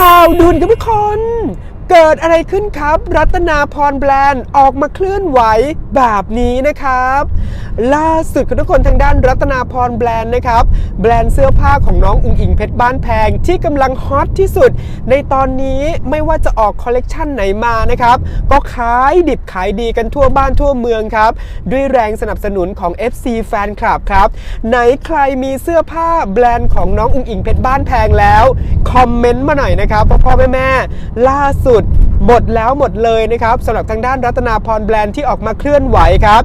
ข่าวด่วนกับทุกคน เกิดอะไรขึ้นครับ รัตนาพรแบรนด์ออกมาเคลื่อนไหวแบบนี้นะครับ ล่าสุดครับทุกคนทางด้านรัตนาพรแบรนด์นะครับ แบรนด์เสื้อผ้าของน้องอุงอิงเพชรบ้านแพงที่กำลังฮอตที่สุด ในตอนนี้ไม่ว่าจะออกคอลเลกชันไหนมานะครับ ก็ขายดิบขายดีกันทั่วบ้านทั่วเมืองครับ ด้วยแรงสนับสนุนของ FC แฟนคลับครับ ไหนใครมีเสื้อผ้าแบรนด์ของน้องอุงอิงเพชรบ้านแพงแล้วคอมเมนต์มาหน่อยนะครับพ่อพ่อแม่แม่ล่าสุด หมดแล้วหมดเลยนะครับสำหรับทางด้านรัตนาพรแบรนด์ที่ออกมาเคลื่อนไหวครับ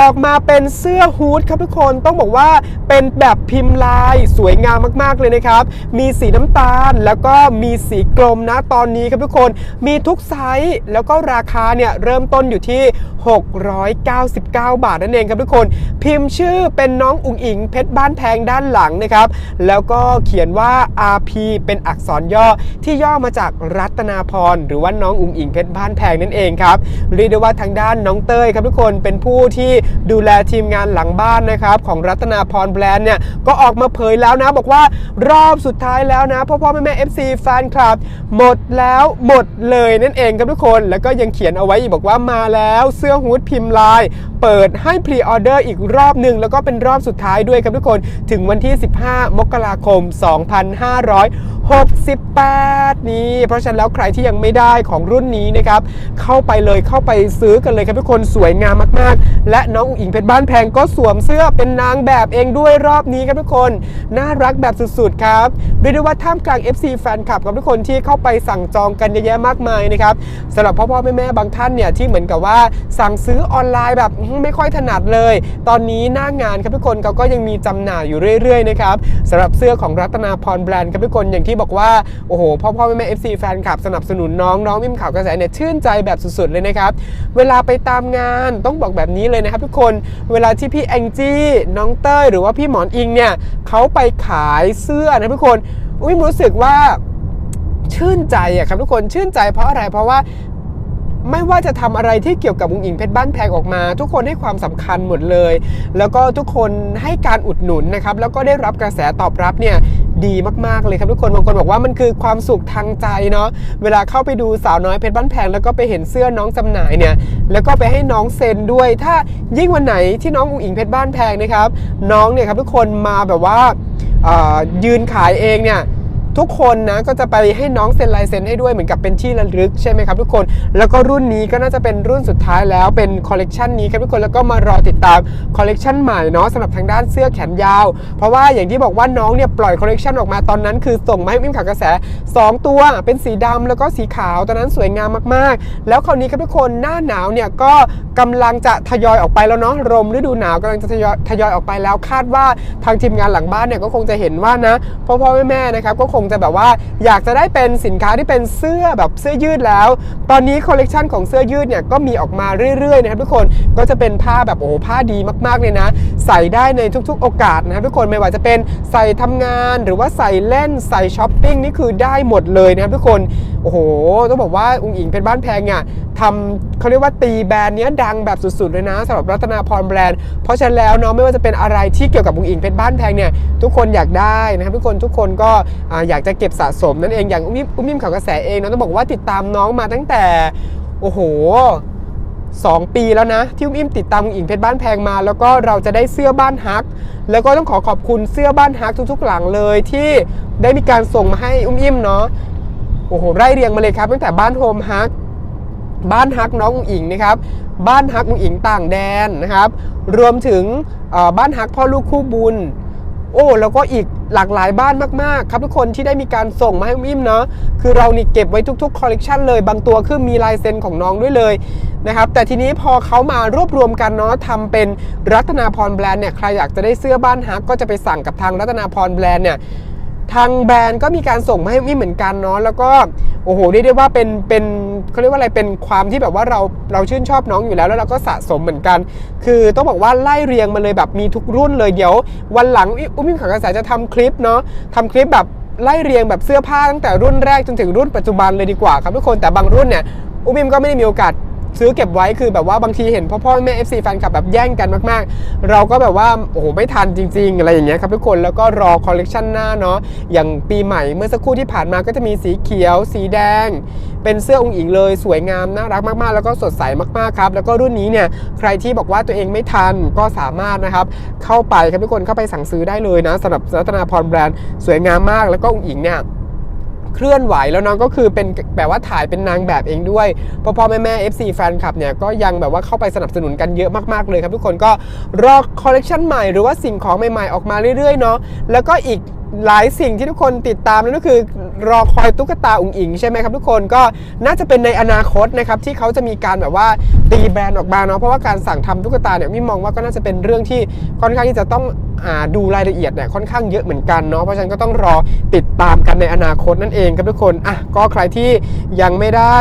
ออกมาเป็นเสื้อฮูดครับทุกคนต้องบอกว่าเป็นแบบพิมพ์ลายสวยงามมากๆเลยนะครับ มีสีน้ำตาลแล้วก็มีสีกลมนะตอนนี้ครับทุกคนมีทุกไซส์แล้วก็ราคาเนี่ยเริ่มต้นอยู่ที่ 699 บาทนั่นเองครับทุกคน พิมพ์ชื่อเป็นน้องอุ๋งอิงเพชรบ้านแพงด้านหลังนะครับ แล้วก็เขียนว่า RP เป็นอักษรย่อที่ย่อมาจากรัตนาพรหรือว่าน้องอุ๋งอิงเพชรบ้านแพงนั่นเองครับเรียกได้ว่าทางด้านน้องเต้ยครับทุกคนเป็นผู้ที่ดูแลทีมงานหลังบ้านนะครับของรัตนาพรแบรนด์เนี่ยก็ออกมาเผยแล้วนะ บอกว่ารอบสุดท้ายแล้วนะพ่อพ่อแม่แม่ FC แฟนคลับ หมดแล้วหมดเลยนั่นเองครับทุกคนแล้วก็ยังเขียนเอาไว้อีกบอกว่ามาแล้วเสื้อฮูดพิมพ์ลาย เปิดให้พรีออเดอร์อีกรอบหนึ่งแล้วก็เป็นรอบสุดท้ายด้วยครับทุกคนถึงวันที่ 15 มกราคม 2568 นี้ เพราะฉะนั้นแล้วใครที่ยังไม่ได้ของรุ่นนี้นะครับเข้าไปเลยเข้าไปซื้อกันเลยครับทุกคนสวยงามมาก ๆ และน้องอุ๋งอิงเพชรบ้านแพงก็สวมเสื้อเป็นนางแบบเองด้วยรอบนี้ครับทุกคน น่ารักแบบสุดๆครับเรียกได้ว่าท่ามกลาง FC แฟนคลับกับทุกคนที่เข้าไปสั่งจองกันเยอะแยะมากมายนะครับสำหรับพ่อพ่อแม่แม่บางท่านเนี่ยที่เหมือนกับว่าสั่งซื้อออนไลน์แบบไม่ค่อยถนัดเลย ตอนนี้หน้างานครับทุกคนเขาก็ยังมีจำหน่ายอยู่เรื่อยๆนะครับสำหรับเสื้อของรัตนาพรแบรนด์ครับทุกคนอย่างที่บอกว่าโอ้โหพ่อพ่อแม่แม่ FC แฟนคลับสนับสนุนน้องน้องมิมข่าวกระแสเนี่ยชื่นใจแบบสุดๆเลยนะครับเวลาไปตามงานต้องบอกแบบนี้เลยนะครับทุกคน เวลาที่พี่แองจี้น้องเต้ยหรือว่าพี่หมอนอิงเนี่ยเขาไปขายเสื้อนะทุกคนอุ้ยรู้สึกว่าชื่นใจอะครับทุกคนชื่นใจเพราะอะไรเพราะว่าไม่ว่าจะทำอะไรที่เกี่ยวกับวงอิงเพชรบ้านแพงออกมา ทุกคนให้ความสำคัญหมดเลย แล้วก็ทุกคนให้การอุดหนุนนะครับ แล้วก็ได้รับกระแสตอบรับเนี่ย ดีมากๆเลยครับทุกคนบางคนบอกว่ามันคือความสุขทางใจเนาะเวลาเข้าไปดูสาวน้อยเพชรบ้านแพงแล้วก็ไปเห็นเสื้อน้องจำหน่ายเนี่ยแล้วก็ไปให้น้องเซ็นด้วย ถ้ายิ่งวันไหนที่น้องอุ๋งอิงเพชรบ้านแพงนะครับ น้องเนี่ยครับทุกคนมาแบบว่ายืนขายเองเนี่ย ทุกคนนะก็จะไปให้น้องเซ็นลายเซ็นให้ด้วยเหมือนกับเป็นที่ระลึกใช่ไหมครับทุกคน แล้วก็รุ่นนี้ก็น่าจะเป็นรุ่นสุดท้ายแล้วเป็นคอลเลกชันนี้ครับทุกคนแล้วก็มารอติดตามคอลเลกชันใหม่เนาะสำหรับทางด้านเสื้อแขนยาว เพราะว่าอย่างที่บอกว่าน้องเนี่ยปล่อยคอลเลกชันออกมาตอนนั้น คือส่งมาให้มิมข่าวกระแส 2 ตัวเป็นสีดำแล้วก็สีขาวตอนนั้นสวยงามมากๆ แล้วคราวนี้ครับทุกคนหน้าหนาวเนี่ยก็กำลังจะทยอยออกไปแล้วเนาะลมฤดูหนาวกำลังจะทยอยทยอยออกไปแล้วคาดว่าทางทีมงานหลังบ้านเนี่ยก็คงจะเห็นว่านะพ่อพ่อแม่แม่นะครับก็คงจะแบบว่าอยากจะได้เป็นสินค้าที่เป็นเสื้อแบบเสื้อยืดแล้ว ตอนนี้คอลเลกชันของเสื้อยืดเนี่ยก็มีออกมาเรื่อยๆนะครับทุกคนก็จะเป็นผ้าแบบโอ้โหผ้าดีมากๆเลยนะ ใส่ได้ในทุกๆ โอกาสนะครับทุกคนไม่ว่าจะเป็นใส่ทำงานหรือว่าใส่เล่นใส่ช้อปปิ้งนี่คือได้หมดเลยนะครับทุกคน โอ้โห ต้องบอกว่าอุงอิงเป็นบ้านแพงเนี่ยทำเขาเรียกว่าตีแบรนด์เนี้ยดังแบบสุดๆเลยนะสำหรับรัตนาพรแบรนด์ เพราะฉะนั้นแล้วเนาะไม่ว่าจะเป็นอะไรที่เกี่ยวกับอุงอิงเพชรบ้านแพงเนี่ยทุกคนอยากได้นะครับทุกคนทุกคนก็อ่าอยากจะเก็บสะสมนั่นเองอย่างอุ้มิมอุ้มยิ้มข่าวกระแสเองเนาะต้องบอกว่าติดตามน้องมาตั้งแต่โอ้โห2 ปีแล้วนะ ที่อุ้มอิ่มติดตามอุงอิงเพชรบ้านแพงมา แล้วก็เราจะได้เสื้อบ้านฮัก แล้วก็ต้องขอขอบคุณเสื้อบ้านฮักทุกๆ หลังเลยที่ได้มีการส่งมาให้อุ้มอิ่มเนาะ โอ้โหไล่เรียงมาเลยครับ ตั้งแต่บ้านโฮมฮักบ้านฮักน้องอุ๋งอิงนะครับ บ้านฮักอุ๋งอิงต่างแดนนะครับ รวมถึงบ้านฮักพ่อลูกคู่บุญ โอ้แล้วก็อีกหลากหลายบ้านมากๆ ครับทุกคนที่ได้มีการส่งมาให้วิมเนาะคือเรานี่เก็บไว้ทุกๆคอลเลกชันเลยบางตัวคือมีลายเซ็นของน้องด้วยเลยนะครับแต่ทีนี้พอเขามารวบรวมกันเนาะทำเป็นรัตนาพรแบรนด์เนี่ยใครอยากจะได้เสื้อบ้านฮักก็จะไปสั่งกับทางรัตนาพรแบรนด์เนี่ย ทางแบรนด์ก็มีการส่งมาให้มี่เหมือนกันเนาะแล้วก็โอ้โหเรียกได้ว่าเป็นเป็นเขาเรียกว่าอะไรเป็นความที่แบบว่าเราเราชื่นชอบน้องอยู่แล้วแล้วเราก็สะสมเหมือนกัน คือต้องบอกว่าไล่เรียงมาเลยแบบมีทุกรุ่นเลยเดี๋ยว วันหลังอุ้มมิ่งข่าวกระแสจะทำคลิปเนาะทำคลิปแบบไล่เรียงแบบเสื้อผ้าตั้งแต่รุ่นแรกจนถึงรุ่นปัจจุบันเลยดีกว่าครับทุกคนแต่บางรุ่นเนี่ยอุ้มมิ่งก็ไม่ได้มีโอกาส ซื้อเก็บไว้คือแบบว่าบางทีเห็นพ่อพ่อแม่ FC แฟนคลับแบบแย่งกันมากๆ เราก็แบบว่าโอ้โหไม่ทันจริง ๆ อะไรอย่างเงี้ยครับทุกคนแล้วก็รอคอลเลกชันหน้าเนาะอย่างปีใหม่เมื่อสักครู่ที่ผ่านมาก็จะมีสีเขียว สีแดง เป็นเสื้อองค์หญิงเลยสวยงามน่ารักมากๆ แล้วก็สดใสมากๆครับแล้วก็รุ่นนี้เนี่ยใครที่บอกว่าตัวเองไม่ทันก็สามารถนะครับเข้าไปครับทุกคนเข้าไปสั่งซื้อได้เลยนะสำหรับรัตนาพรแบรนด์สวยงามมากแล้วก็องค์หญิงเนี่ย เคลื่อนไหวแล้วน้องก็คือเป็นแบบว่าถ่ายเป็นนางแบบเองด้วยพ่อพ่อแม่แม่ FC แฟนคลับเนี่ยก็ยังแบบว่าเข้าไปสนับสนุนกันเยอะมากๆเลยครับทุกคนก็รอคอลเลกชันใหม่หรือว่าสิ่งของใหม่ๆออกมาเรื่อยๆเนาะแล้วก็อีก หลายสิ่งที่ทุกคนติดตามนั่นก็คือรอคอยตุ๊กตาอุ๋งอิงใช่ไหมครับทุกคนก็น่าจะเป็นในอนาคตนะครับที่เขาจะมีการแบบว่าตีแบรนด์ออกมาเนาะเพราะว่าการสั่งทำตุ๊กตาเนี่ยมิมองว่าก็น่าจะเป็นเรื่องที่ค่อนข้างที่จะต้องอดูรายละเอียดเนี่ยค่อนข้างเยอะเหมือนกันเนาะเพราะฉะนั้นก็ต้องรอติดตามกันในอนาคตนั่นเองครับทุกคนอะก็ใครที่ยังไม่ได้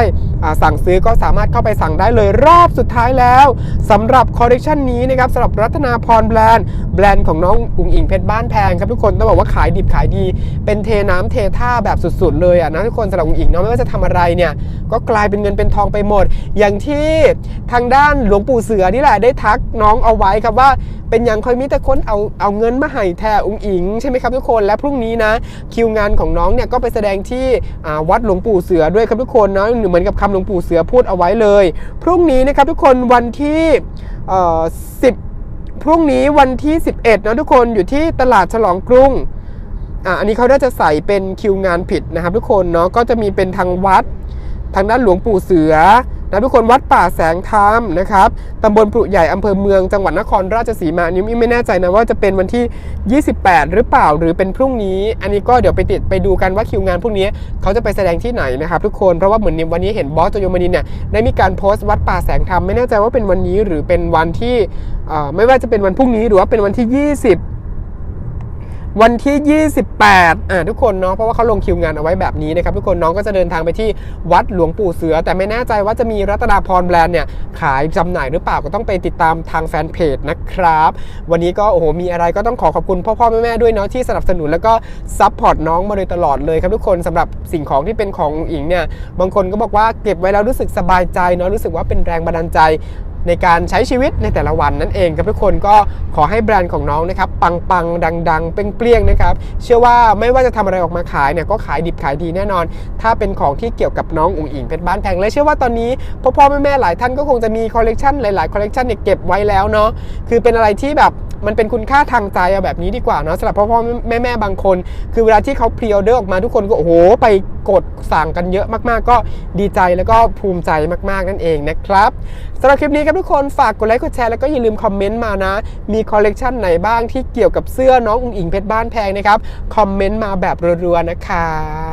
สั่งซื้อก็สามารถเข้าไปสั่งได้เลยรอบสุดท้ายแล้วสำหรับคอลเลกชันนี้นะครับสำหรับรัตนาพรแบรนด์แบรนด์ของน้องอุ๋งอิงเพชรบ้านแพงครับทุกคนต้องบอกว่าขายดิบขายดี เป็นเทน้ำเทท่าแบบสุด ๆ เลยอะนะทุกคนสำหรับอุ๋งอิงเนาะไม่ว่าจะทำอะไรเนี่ยก็กลายเป็นเงินเป็นทองไปหมด อย่างที่ทางด้านหลวงปู่เสือนี่แหละได้ทักน้องเอาไว้ครับว่าเป็นอย่างคอยมีแต่คนเอาเอาเงินมาให้แท่องอิงใช่ไหมครับทุกคนและพรุ่งนี้นะ คิวงานของน้องเนี่ยก็ไปแสดงที่วัดหลวงปู่เสือด้วยครับทุกคนเนาะเหมือนกับคำหลวงปู่เสือพูดเอาไว้เลย พรุ่งนี้นะครับทุกคนวันที่เอ่อ10พรุ่งนี้วันที่ 11นะทุกคนอยู่ที่ตลาดฉลองกรุงอะอันนี้เขาน่าจะใส่เป็นคิวงานผิดนะครับทุกคนเนาะก็จะมีเป็นทางวัด ทางด้านหลวงปู่เสือ นะทุกคนวัดป่าแสงธรรมนะครับตำบลปรุใหญ่อำเภอเมืองจังหวัดนครราชสีมานนี้ไม่แน่ใจนะว่าจะเป็นวันที่ 28 หรือเปล่าหรือเป็นพรุ่งนี้ อันนี้ก็เดี๋ยวไปติดไปดูกันว่าคิวงานพรุ่งนี้ เขาจะไปแสดงที่ไหนนะครับทุกคนเพราะว่าเหมือนวันนี้เห็นบอสโจโยมานินเนี่ยได้มีการโพสต์วัดป่าแสงธรรมไม่แน่ใจว่าเป็นวันนี้หรือเป็นวันที่ไม่ว่าจะเป็นวันพรุ่งนี้หรือว่าเป็นวันที่ 20 วันที่ 28อ่าทุกคนเนาะเพราะว่าเขาลงคิวงานเอาไว้แบบนี้นะครับทุกคนน้องก็จะเดินทางไปที่วัดหลวงปู่เสือ แต่ไม่แน่ใจว่าจะมีรัตนาพรแบรนด์เนี่ยขายจำหน่ายหรือเปล่าก็ต้องไปติดตามทางแฟนเพจนะครับ วันนี้ก็โอ้โหมีอะไรก็ต้องขอขอบคุณพ่อพ่อแม่แม่ด้วยเนาะที่สนับสนุนแล้วก็ซัพพอร์ตน้องมาโดยตลอดเลยครับทุกคนสำหรับสิ่งของที่เป็นของอิงเนี่ยบางคนก็บอกว่าเก็บไว้แล้วรู้สึกสบายใจเนาะรู้สึกว่าเป็นแรงบันดาลใจ ในการใช้ชีวิตในแต่ละวันนั่นเองครับทุกคนก็ขอให้แบรนด์ของน้องนะครับปังปังดังดังๆเปรี้ยงๆนะครับเชื่อว่าไม่ว่าจะทำอะไรออกมาขายเนี่ยก็ขายดิบขายดีแน่นอน ถ้าเป็นของที่เกี่ยวกับน้องอุ๋งอิงเพชรบ้านแพงและเชื่อว่าตอนนี้พ่อพ่อแม่แม่ๆหลายท่านก็คงจะมีคอลเลกชันหลายๆคอลเลกชันเนี่ยเก็บไว้แล้วเนาะคือเป็นอะไรที่แบบ มันเป็นคุณค่าทางใจเอาแบบนี้ดีกว่าเนาะสำหรับพ่อพ่อแม่แม่บางคน คือเวลาที่เขาพรีออเดอร์ออกมาทุกคนก็โอ้โหไปกดสั่งกันเยอะมากๆ ก็ดีใจแล้วก็ภูมิใจมากๆนั่นเองนะครับสำหรับคลิปนี้ครับทุกคนฝากกดไลค์กดแชร์แล้วก็อย่าลืมคอมเมนต์มานะ มีคอลเลกชันไหนบ้างที่เกี่ยวกับเสื้อน้องอุ๋งอิงเพชรบ้านแพงนะครับคอมเมนต์มาแบบรัวๆนะครับ